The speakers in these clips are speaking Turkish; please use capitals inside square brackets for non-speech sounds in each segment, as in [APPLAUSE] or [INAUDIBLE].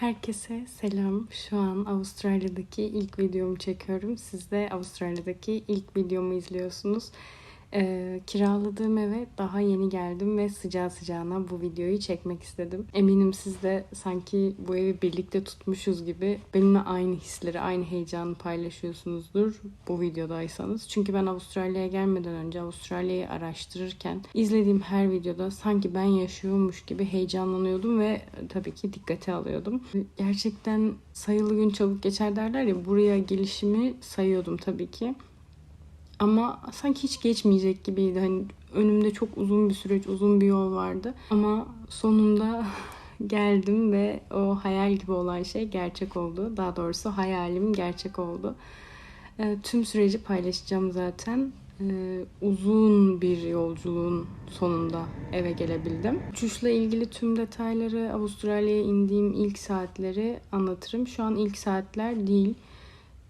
Herkese selam. Şu an Avustralya'daki ilk videomu çekiyorum. Siz de Avustralya'daki ilk videomu izliyorsunuz. Ee, kiraladığım eve daha yeni geldim ve sıcağı sıcağına bu videoyu çekmek istedim. Eminim siz de sanki bu evi birlikte tutmuşuz gibi benimle aynı hisleri, aynı heyecanı paylaşıyorsunuzdur bu videodaysanız. Çünkü ben Avustralya'ya gelmeden önce Avustralya'yı araştırırken izlediğim her videoda sanki ben yaşıyormuş gibi heyecanlanıyordum ve tabii ki dikkate alıyordum. Gerçekten sayılı gün çabuk geçer derler ya buraya gelişimi sayıyordum tabii ki. Ama sanki hiç geçmeyecek gibiydi. Hani önümde çok uzun bir süreç, uzun bir yol vardı. Ama sonunda [LAUGHS] geldim ve o hayal gibi olan şey gerçek oldu. Daha doğrusu hayalim gerçek oldu. E, tüm süreci paylaşacağım zaten. E, uzun bir yolculuğun sonunda eve gelebildim. Uçuşla ilgili tüm detayları, Avustralya'ya indiğim ilk saatleri anlatırım. Şu an ilk saatler değil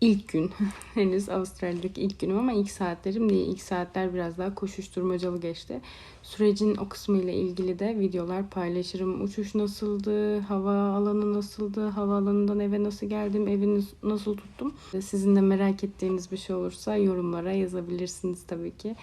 ilk gün. [LAUGHS] Henüz Avustralya'daki ilk günüm ama ilk saatlerim değil. İlk saatler biraz daha koşuşturmacalı geçti. Sürecin o kısmı ile ilgili de videolar paylaşırım. Uçuş nasıldı, hava alanı nasıldı, hava alanından eve nasıl geldim, evi nasıl tuttum. Sizin de merak ettiğiniz bir şey olursa yorumlara yazabilirsiniz tabii ki.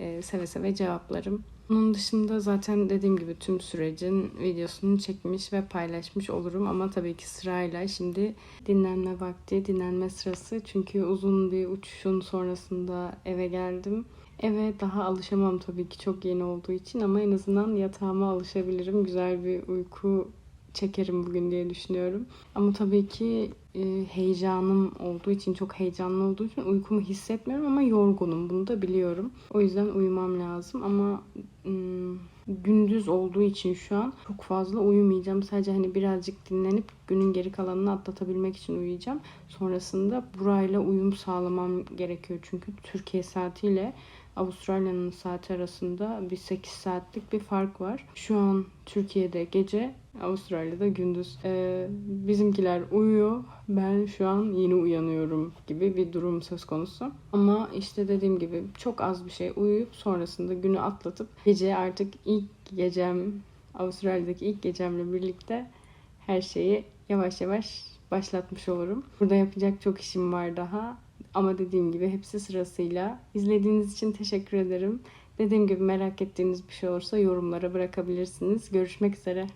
Ee, seve seve cevaplarım. Bunun dışında zaten dediğim gibi tüm sürecin videosunu çekmiş ve paylaşmış olurum ama tabii ki sırayla şimdi dinlenme vakti, dinlenme sırası. Çünkü uzun bir uçuşun sonrasında eve geldim. Eve daha alışamam tabii ki çok yeni olduğu için ama en azından yatağıma alışabilirim. Güzel bir uyku çekerim bugün diye düşünüyorum. Ama tabii ki e, heyecanım olduğu için, çok heyecanlı olduğu için uykumu hissetmiyorum ama yorgunum. Bunu da biliyorum. O yüzden uyumam lazım ama ım, gündüz olduğu için şu an çok fazla uyumayacağım. Sadece hani birazcık dinlenip günün geri kalanını atlatabilmek için uyuyacağım. Sonrasında burayla uyum sağlamam gerekiyor. Çünkü Türkiye saatiyle Avustralya'nın saati arasında bir 8 saatlik bir fark var. Şu an Türkiye'de gece, Avustralya'da gündüz. Ee, bizimkiler uyuyor. Ben şu an yeni uyanıyorum gibi bir durum söz konusu. Ama işte dediğim gibi çok az bir şey uyuyup sonrasında günü atlatıp gece artık ilk gecem, Avustralya'daki ilk gecemle birlikte her şeyi yavaş yavaş başlatmış olurum. Burada yapacak çok işim var daha. Ama dediğim gibi hepsi sırasıyla. İzlediğiniz için teşekkür ederim. Dediğim gibi merak ettiğiniz bir şey olursa yorumlara bırakabilirsiniz. Görüşmek üzere.